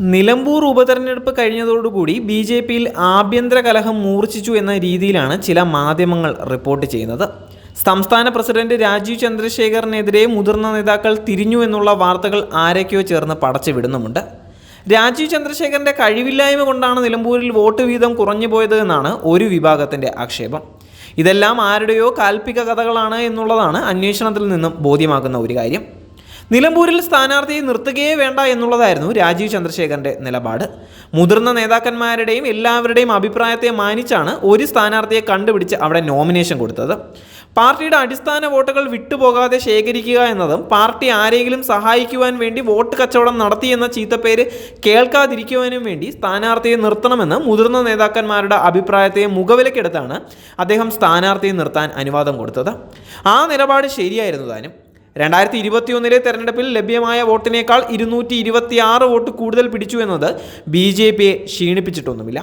നിലമ്പൂർ ഉപതെരഞ്ഞെടുപ്പ് കഴിഞ്ഞതോടുകൂടി B J പിയിൽ ആഭ്യന്തര കലഹം മൂർച്ഛിച്ചു എന്ന രീതിയിലാണ് ചില മാധ്യമങ്ങൾ റിപ്പോർട്ട് ചെയ്യുന്നത്. സംസ്ഥാന പ്രസിഡന്റ് രാജീവ് ചന്ദ്രശേഖറിനെതിരെ മുതിർന്ന നേതാക്കൾ തിരിഞ്ഞു എന്നുള്ള വാർത്തകൾ ആരൊക്കെയോ ചേർന്ന് പടച്ചുവിടുന്നുമുണ്ട് രാജീവ് ചന്ദ്രശേഖരന്റെ കഴിവില്ലായ്മ കൊണ്ടാണ് നിലമ്പൂരിൽ വോട്ട് വീതം കുറഞ്ഞു പോയത് എന്നാണ് ഒരു വിഭാഗത്തിന്റെ ആക്ഷേപം. ഇതെല്ലാം ആരുടെയോ കാൽപ്പിക കഥകളാണ് എന്നുള്ളതാണ് അന്വേഷണത്തിൽ നിന്നും ബോധ്യമാക്കുന്ന ഒരു കാര്യം. നിലമ്പൂരിൽ സ്ഥാനാർത്ഥിയെ നിർത്തുകയേ വേണ്ട എന്നുള്ളതായിരുന്നു രാജീവ് ചന്ദ്രശേഖരന്റെ നിലപാട്. മുതിർന്ന നേതാക്കന്മാരുടെയും എല്ലാവരുടെയും അഭിപ്രായത്തെ മാനിച്ചാണ് ഒരു സ്ഥാനാർത്ഥിയെ കണ്ടുപിടിച്ച് അവിടെ നോമിനേഷൻ കൊടുത്തത്. പാർട്ടിയുടെ അടിസ്ഥാന വോട്ടുകൾ വിട്ടുപോകാതെ ശേഖരിക്കുക എന്നതും പാർട്ടി ആരെങ്കിലും സഹായിക്കുവാൻ വേണ്ടി വോട്ട് കച്ചവടം നടത്തിയെന്ന ചീത്തപ്പേര് കേൾക്കാതിരിക്കുവാനും വേണ്ടി സ്ഥാനാർത്ഥിയെ നിർത്തണമെന്ന് മുതിർന്ന നേതാക്കന്മാരുടെ അഭിപ്രായത്തെ മുഖവിലക്കെടുത്താണ് അദ്ദേഹം സ്ഥാനാർത്ഥിയെ നിർത്താൻ അനുവാദം കൊടുത്തത്. ആ നിലപാട് ശരിയായിരുന്നു താനും രണ്ടായിരത്തി ഇരുപത്തിയൊന്നിലെ തെരഞ്ഞെടുപ്പിൽ ലഭ്യമായ വോട്ടിനേക്കാൾ ഇരുന്നൂറ്റി ഇരുപത്തി ആറ് വോട്ട് കൂടുതൽ പിടിച്ചു എന്നത് ബി ജെ പിയെ ക്ഷീണിപ്പിച്ചിട്ടൊന്നുമില്ല.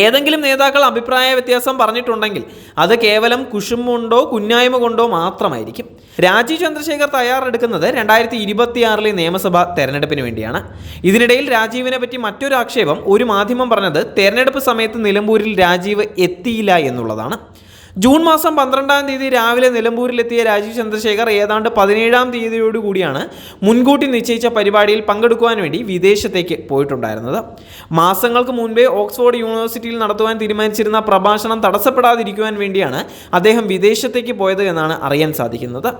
ഏതെങ്കിലും നേതാക്കൾ അഭിപ്രായ വ്യത്യാസം പറഞ്ഞിട്ടുണ്ടെങ്കിൽ അത് കേവലം കുശുമ്പുണ്ടോ കുന്നായ്മ കൊണ്ടോ മാത്രമായിരിക്കും. രാജീവ് ചന്ദ്രശേഖർ തയ്യാറെടുക്കുന്നത് രണ്ടായിരത്തി ഇരുപത്തിയാറിലെ നിയമസഭാ തെരഞ്ഞെടുപ്പിന് വേണ്ടിയാണ്. ഇതിനിടയിൽ രാജീവിനെ പറ്റി മറ്റൊരു ആക്ഷേപം ഒരു മാധ്യമം പറഞ്ഞത് തെരഞ്ഞെടുപ്പ് സമയത്ത് നിലമ്പൂരിൽ രാജീവ് എത്തിയില്ല എന്നുള്ളതാണ്. ജൂൺ മാസം പന്ത്രണ്ടാം തീയതി രാവിലെ നിലമ്പൂരിലെത്തിയ രാജീവ് ചന്ദ്രശേഖർ ഏതാണ്ട് പതിനേഴാം തീയതിയോടുകൂടിയാണ് മുൻകൂട്ടി നിശ്ചയിച്ച പരിപാടിയിൽ പങ്കെടുക്കുവാൻ വേണ്ടി വിദേശത്തേക്ക് പോയിട്ടുണ്ടായിരുന്നത്. മാസങ്ങൾക്ക് മുൻപേ ഓക്സ്ഫോർഡ് യൂണിവേഴ്സിറ്റിയിൽ നടത്തുവാൻ തീരുമാനിച്ചിരുന്ന പ്രഭാഷണം തടസ്സപ്പെടാതിരിക്കുവാൻ വേണ്ടിയാണ് അദ്ദേഹം വിദേശത്തേക്ക് പോയത് എന്നാണ് അറിയാൻ സാധിക്കുന്നത്.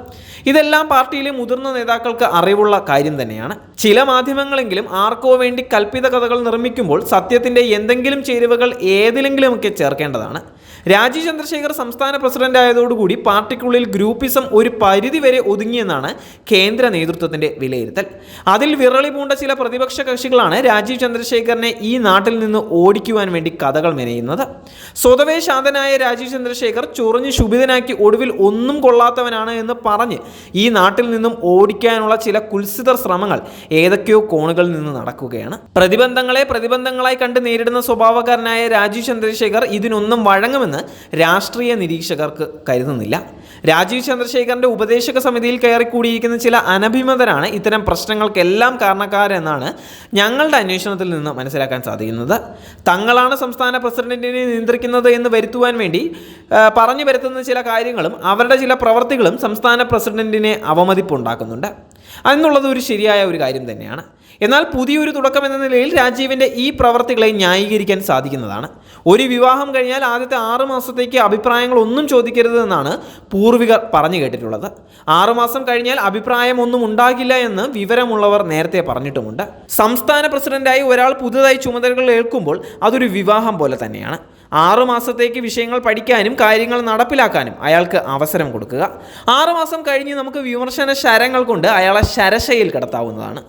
ഇതെല്ലാം പാർട്ടിയിലെ മുതിർന്ന നേതാക്കൾക്ക് അറിവുള്ള കാര്യം തന്നെയാണ്. ചില മാധ്യമങ്ങളെങ്കിലും ആർക്കോ വേണ്ടി കൽപ്പിത കഥകൾ നിർമ്മിക്കുമ്പോൾ സത്യത്തിന്റെ എന്തെങ്കിലും ചേരുവകൾ ഏതിലെങ്കിലുമൊക്കെ ചേർക്കേണ്ടതാണ്. രാജീവ് ചന്ദ്രശേഖർ സംസ്ഥാന പ്രസിഡന്റ് ആയതോടുകൂടി പാർട്ടിക്കുള്ളിൽ ഗ്രൂപ്പിസം ഒരു പരിധിവരെ ഒതുങ്ങിയെന്നാണ് കേന്ദ്ര നേതൃത്വത്തിന്റെ വിലയിരുത്തൽ. അതിൽ വിറളി പൂണ്ട ചില പ്രതിപക്ഷ കക്ഷികളാണ് രാജീവ് ചന്ദ്രശേഖറിനെ ഈ നാട്ടിൽ നിന്ന് ഓടിക്കുവാൻ വേണ്ടി കഥകൾ മെനയുന്നത്. സ്വതവേ ശാന്തനായ രാജീവ് ചന്ദ്രശേഖർ ചൊറിഞ്ഞ് ശുഭിതനാക്കി ഒടുവിൽ ഒന്നും കൊള്ളാത്തവനാണ് എന്ന് പറഞ്ഞ് ഈ നാട്ടിൽ നിന്നും ഓടിക്കാനുള്ള ചില കുൽസിതർ ശ്രമങ്ങൾ ഏതൊക്കെയോ കോണുകളിൽ നിന്ന് നടക്കുകയാണ്. പ്രതിബന്ധങ്ങളെ പ്രതിബന്ധങ്ങളായി കണ്ട് നേരിടുന്ന സ്വഭാവക്കാരനായ രാജീവ് ചന്ദ്രശേഖർ ഇതിനൊന്നും വഴങ്ങുമെന്ന് രാഷ്ട്രീയ നിരീക്ഷകർക്ക് കരുതുന്നില്ല. രാജീവ് ചന്ദ്രശേഖറിന്റെ ഉപദേശക സമിതിയിൽ കയറിക്കൂടിയിരിക്കുന്ന ചില അനഭിമതരാണ് ഇത്തരം പ്രശ്നങ്ങൾക്കെല്ലാം കാരണക്കാരെന്നാണ് ഞങ്ങളുടെ അന്വേഷണത്തിൽ നിന്ന് മനസ്സിലാക്കാൻ സാധിക്കുന്നത്. തങ്ങളാണ് സംസ്ഥാന പ്രസിഡന്റിനെ നിയന്ത്രിക്കുന്നത് എന്ന് വരുത്തുവാൻ വേണ്ടി പറഞ്ഞു വരുത്തുന്ന ചില കാര്യങ്ങളും അവരുടെ ചില പ്രവർത്തികളും സംസ്ഥാന പ്രസിഡന്റിനെ അവമതിപ്പുണ്ടാക്കുന്നുണ്ട്. എന്നുള്ളത് ഒരു ശരിയായ ഒരു കാര്യം തന്നെയാണ്. എന്നാൽ പുതിയൊരു തുടക്കം എന്ന നിലയിൽ രാജീവിന്റെ ഈ പ്രവർത്തികളെ ന്യായീകരിക്കാൻ സാധിക്കുന്നതാണ്. ഒരു വിവാഹം കഴിഞ്ഞാൽ ആദ്യത്തെ ആറ് മാസത്തേക്ക് അഭിപ്രായങ്ങൾ ഒന്നും ചോദിക്കരുത് എന്നാണ് പൂർവികർ പറഞ്ഞു കേട്ടിട്ടുള്ളത്. ആറുമാസം കഴിഞ്ഞാൽ അഭിപ്രായം ഒന്നും ഉണ്ടാകില്ല എന്ന് വിവരമുള്ളവർ നേരത്തെ പറഞ്ഞിട്ടുമുണ്ട്. സംസ്ഥാന പ്രസിഡന്റായി ഒരാൾ പുതുതായി ചുമതലകൾ ഏൽക്കുമ്പോൾ അതൊരു വിവാഹം പോലെ തന്നെയാണ്. ആറുമാസത്തേക്ക് വിഷയങ്ങൾ പഠിക്കാനും കാര്യങ്ങൾ നടപ്പിലാക്കാനും അയാൾക്ക് അവസരം കൊടുക്കുക. ആറുമാസം കഴിഞ്ഞ് നമുക്ക് വിമർശന ശരങ്ങൾ കൊണ്ട് അയാളെ ശരശയിൽ കിടത്താവുന്നതാണ്.